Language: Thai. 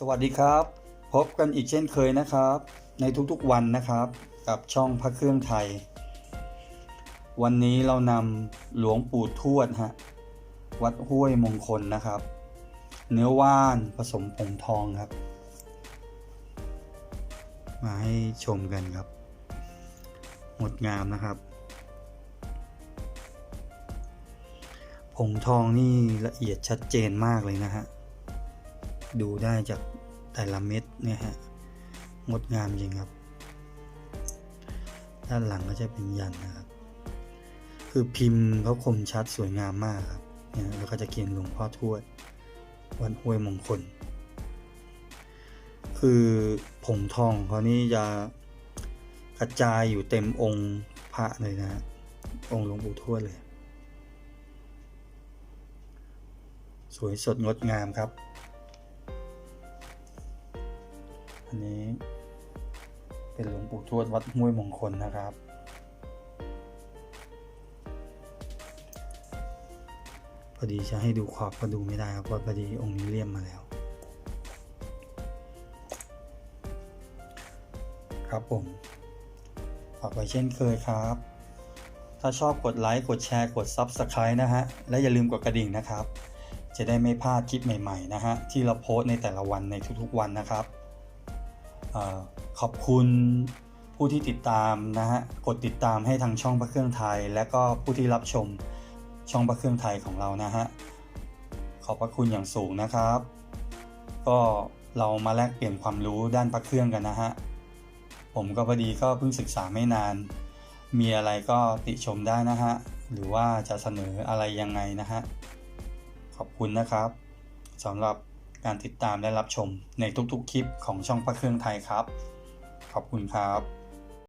สวัสดีครับ พบกันอีกเช่นเคยนะครับ ในทุกๆวันนะครับ กับช่องพระเครื่องไทย วันนี้เรานำหลวงปู่ทวดฮะวัดห้วยมงคลนะครับ เนื้อว่านผสมผงทองครับ มาให้ชมกันครับงดงามนะครับผงทองนี่ละเอียดชัดเจนมากเลยนะฮะ ดูได้จากแต่ละเม็ดเนี่ยฮะงดงามจริงครับ ด้านหลังก็จะเป็นยันนะครับ คือพิมพ์เขาคมชัดสวยงามมากครับเนี่ยแล้วก็จะเขียนหลวงพ่อทวด วันห้วยมงคล คือผงทองเขานี่จะกระจายอยู่เต็มองค์พระเลยนะฮะองค์หลวงปู่ทวดเลย สวยสดงดงามครับ อันนี้เป็นหลวงปู่ทวดวัดห้วยมงคลนะครับ พอดีจะให้ดูขอบก็ดูไม่ได้ครับเพราะพอดีองค์นี้เลี่ยมมาแล้ว ครับผมฝากไว้เช่นเคยครับ ถ้าชอบกดไลค์ กดแชร์ กด Subscribe นะฮะ และอย่าลืมกดกระดิ่งนะครับ จะได้ไม่พลาดคลิปใหม่ ๆ นะฮะ ที่เราโพสในแต่ละวันในทุกๆวันนะครับ ขอบคุณผู้ที่ติดตามนะฮะ กดติดตามให้ทางช่องพระเครื่องไทย และก็ผู้ที่รับชมช่องพระเครื่องไทยของเรานะฮะ ขอบพระคุณอย่างสูงนะครับ ก็เรามาแลกเปลี่ยนความรู้ด้านพระเครื่องกันนะฮะ ผมก็พอดีก็เพิ่งศึกษาไม่นาน มีอะไรก็ติชมได้นะฮะ หรือว่าจะเสนออะไรยังไงนะฮะ ขอบคุณนะครับสำหรับ การติดตามและรับชมในทุกๆคลิปของช่องพระเครื่องไทยครับ ขอบคุณครับ